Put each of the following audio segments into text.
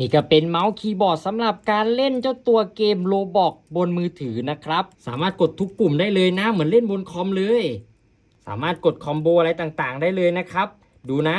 นี่ก็เป็นเมาส์คีย์บอร์ดสำหรับการเล่นเจ้าตัวเกมโลบอกบนมือถือนะครับ สามารถกดทุกปุ่มได้เลยนะ เหมือนเล่นบนคอมเลย สามารถกดคอมโบอะไรต่างๆ ได้เลยนะครับ ดูนะ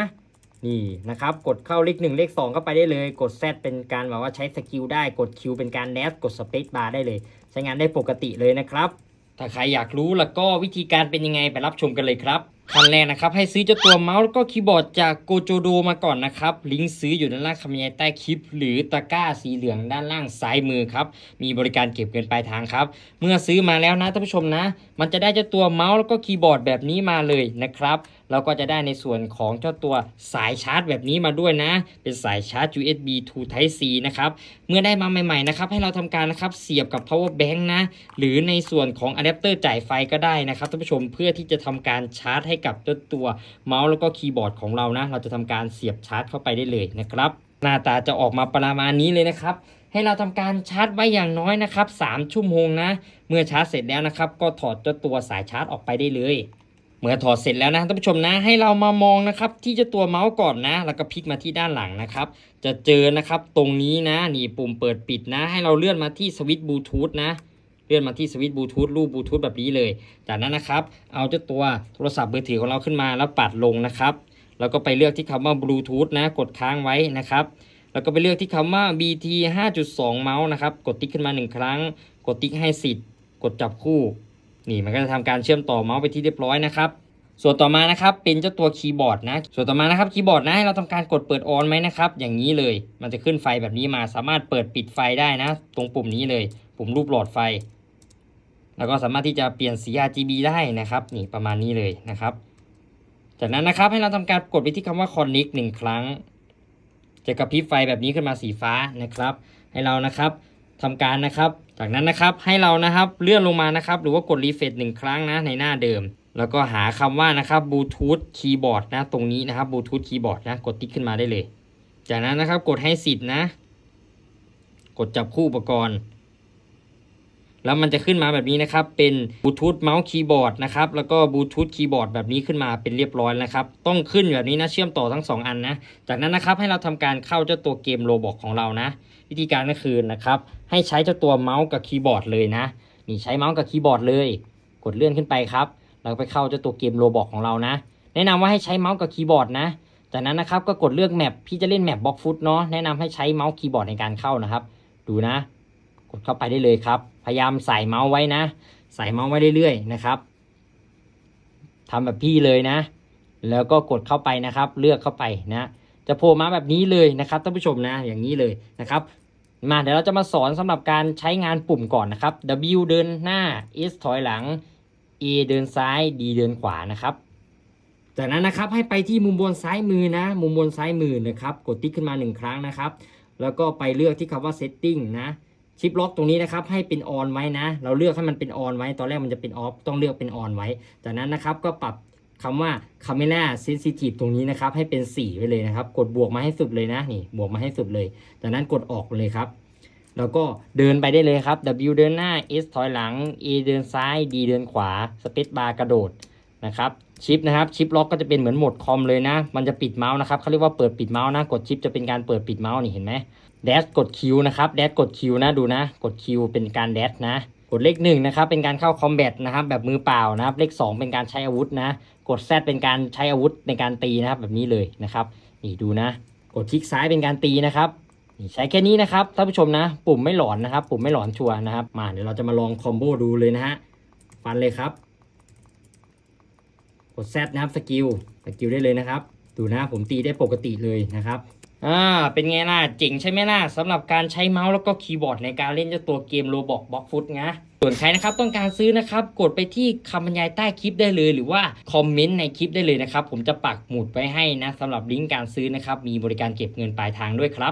นี่นะครับ กดเข้าเลขหนึ่งเลขสองเข้าไปได้เลย กด Z เป็นการแบบว่าใช้สกิลได้ กด Q เป็นการแดสกดสเปซบาร์ได้เลย ใช้งานได้ปกติเลยนะครับ ถ้าใครอยากรู้แล้วก็วิธีการเป็นยังไงไปรับชมกันเลยครับ ขั้นแรกนะครับให้ซื้อเจ้าตัวเมาส์แล้วก็คีย์บอร์ดจากโกโจโดมาก่อนนะครับลิงก์ซื้ออยู่ด้านล่างคำยายใต้คลิป หรือตะกร้าสีเหลืองด้านล่างซ้ายมือครับมีบริการเก็บเงินปลายทางครับ เมื่อซื้อมาแล้วนะท่านผู้ชมนะ มันจะได้เจ้าตัวเมาส์แล้วก็คีย์บอร์ดแบบนี้มาเลยนะครับ แล้วก็จะได้ในส่วนของเจ้าตัวสายชาร์จแบบนี้มาด้วยนะ เป็นสายชาร์จ USB to Type C นะครับ เมื่อได้มาใหม่ๆนะครับให้เราทำการนะครับเสียบกับ power bank นะ หรือในส่วนของอะแดปเตอร์จ่ายไฟก็ได้นะครับท่านผู้ชมเพื่อที่จะทำการชาร์จให้กับเจ้าตัวเมาส์แล้วก็คีย์บอร์ดของเรานะ เราจะทำการเสียบชาร์จเข้าไปได้เลยนะครับ หน้าตาจะออกมาประมาณนี้เลยนะครับให้เราทำการชาร์จไว้อย่างน้อยนะครับ3ชั่วโมงนะ เมื่อชาร์จเสร็จแล้วนะครับ ก็ถอดเจ้าตัวสายชาร์จออกไปได้เลย เมื่อถอดเสร็จแล้วนะท่านผู้ชมนะให้เรามามองนะครับที่เจ้าตัวเมาส์ก่อนนะ แล้วก็พลิกมาที่ด้านหลังนะครับ จะเจอนะครับตรงนี้นะนี่ปุ่มเปิดปิดนะ ให้เราเลื่อนมาที่สวิตช์บลูทูธนะเลื่อนมาที่สวิตช์บลูทูธรูปบลูทูธแบบนี้เลย จากนั้นนะครับเอาเจ้าตัวโทรศัพท์มือถือของเราขึ้นมาแล้วปัดลงนะครับแล้วก็ไปเลือกที่คำว่าบลูทูธนะกดค้างไว้นะครับแล้วก็ไปเลือกที่คำว่า BT 5.2 เมาส์นะครับกดติ๊กขึ้นมา 1 ครั้ง กดติ๊กให้สิทธิ์ กดจับคู่ นี่มันก็จะทำการเชื่อมต่อเมาส์ไปที่เรียบร้อยนะครับ ส่วนต่อมานะครับเป็นเจ้าตัวคีย์บอร์ดนะ ส่วนต่อมานะครับคีย์บอร์ดนะให้เราทำการกดเปิดออนไหมนะครับ อย่างนี้เลย มันจะขึ้นไฟแบบนี้มาสามารถเปิดปิดไฟได้นะ ตรงปุ่มนี้เลย ปุ่มรูปหลอดไฟ แล้วก็สามารถที่จะเปลี่ยนสี RGB ได้นะครับนี่ประมาณนี้เลยนะครับจากนั้นนะครับให้เราทำการกดไปที่คำว่า connect หนึ่งครั้ง จะกระพริบไฟแบบนี้ขึ้นมาสีฟ้านะครับ ให้เรานะครับทำการนะครับ จากนั้นนะครับให้เรานะครับเลื่อนลงมานะครับ หรือว่ากดรีเฟรชหนึ่งครั้งนะในหน้าเดิม แล้วก็หาคำว่านะครับบลูทูธคีย์บอร์ดนะตรงนี้นะครับบลูทูธคีย์บอร์ดนะกดติ๊กขึ้นมาได้เลย จากนั้นนะครับกดให้สิทธิ์นะ กดจับคู่อุปกรณ์ แล้วมันจะขึ้นมาแบบนี้นะครับ เป็นบลูทูธเมาส์คีย์บอร์ดนะครับ แล้วก็บลูทูธคีย์บอร์ดแบบนี้ขึ้นมาเป็นเรียบร้อยนะครับ ต้องขึ้นแบบนี้นะ เชื่อมต่อทั้ง 2 อันนะ จากนั้นนะครับให้เราทำการเข้าเจ้าตัวเกมโรบอกของเรานะ วิธีการก็คือนะครับ ให้ใช้เจ้าตัวเมาส์กับคีย์บอร์ดเลยนะ นี่ใช้เมาส์กับคีย์บอร์ดเลย กดเลื่อนขึ้นไปครับแล้วไปเข้าเจ้าตัวเกมโรบอกของเรานะ แนะนำว่าให้ใช้เมาส์กับคีย์บอร์ดนะ จากนั้นนะครับก็กดเลือกแมป พี่จะเล่นแมปบล็อกฟุตเนาะ แนะนำให้ใช้เมาส์คีย์บอร์ดในการเข้านะครับ ดูนะ กดเข้าไปได้เลยครับ พยายามใส่เมาส์ไว้นะ ใส่เมาส์ไว้เรื่อยๆนะครับทำแบบพี่เลยนะ แล้วก็กดเข้าไปนะครับ เลือกเข้าไปนะ จะโผล่มาแบบนี้เลยนะครับท่านผู้ชมนะ อย่างนี้เลยนะครับมาเดี๋ยวเราจะมาสอนสำหรับการใช้งานปุ่มก่อนนะครับ W เดินหน้า S ถอยหลัง A เดินซ้าย D เดินขวานะครับ จากนั้นนะครับให้ไปที่มุมบนซ้ายมือนะ มุมบนซ้ายมือนะครับ กดติ๊กขึ้นมาหนึ่งครั้งนะครับ แล้วก็ไปเลือกที่คำว่า setting นะ ชิปล็อกตรงนี้นะครับให้เป็นออนไว้นะ เราเลือกให้มันเป็นออนไว้ ตอนแรกมันจะเป็นออฟต้องเลือกเป็นออนไว้ จากนั้นนะครับก็ปรับคำว่า camera sensitive ตรงนี้นะครับ ให้เป็น 4 ไปเลยนะครับ กดบวกมาให้สุดเลยนะนี่บวกมาให้สุดเลย จากนั้นกดออกเลยครับ แล้วก็เดินไปได้เลยครับ W เดินหน้า S ถอยหลัง A เดินซ้าย D เดินขวา Space Bar กระโดดนะครับ ชิปนะครับชิปล็อกก็จะเป็นเหมือนโหมดคอมเลยนะ มันจะปิดเมาส์นะครับเขาเรียกว่าเปิดปิดเมาส์นะ กดชิปจะเป็นการเปิดปิดเมาส์นี่เห็นไหมแดชกดคิวนะครับแดชกดคิวนะดูนะ กดคิวเป็นการแดชนะกดเลขหนึ่งนะครับเป็นการเข้าคอมแบทนะครับแบบมือเปล่านะครับเลข 2 เป็นการใช้อาวุธนะ กด Z เป็นการใช้อาวุธในการตีนะครับแบบนี้เลยนะครับนี่ดูนะ กดคลิกซ้ายเป็นการตีนะครับนี่ใช้แค่นี้นะครับท่านผู้ชมนะ ปุ่มไม่หลอนนะครับ ปุ่มไม่หลอนชัวร์นะครับมาเดี๋ยวเราจะมาลองคอมโบดูเลยนะฮะฟันเลยครับ กด Z นะครับสกิลสกิลได้เลยนะครับ ดูนะผมตีได้ปกติเลยนะครับอ่าเป็นไงล่ะเจ๋งใช่ไหมล่ะสำหรับการใช้เมาส์แล้วก็คีย์บอร์ดในการเล่นเจ้าตัวเกมโรบอกบ็อกฟุตนะส่วนใครนะครับต้องการซื้อนะครับกดไปที่คำบรรยายใต้คลิปได้เลย หรือว่าคอมเมนต์ในคลิปได้เลยนะครับผมจะปักหมุดไว้ให้นะสำหรับลิงก์การซื้อนะครับมีบริการเก็บเงินปลายทางด้วยครับ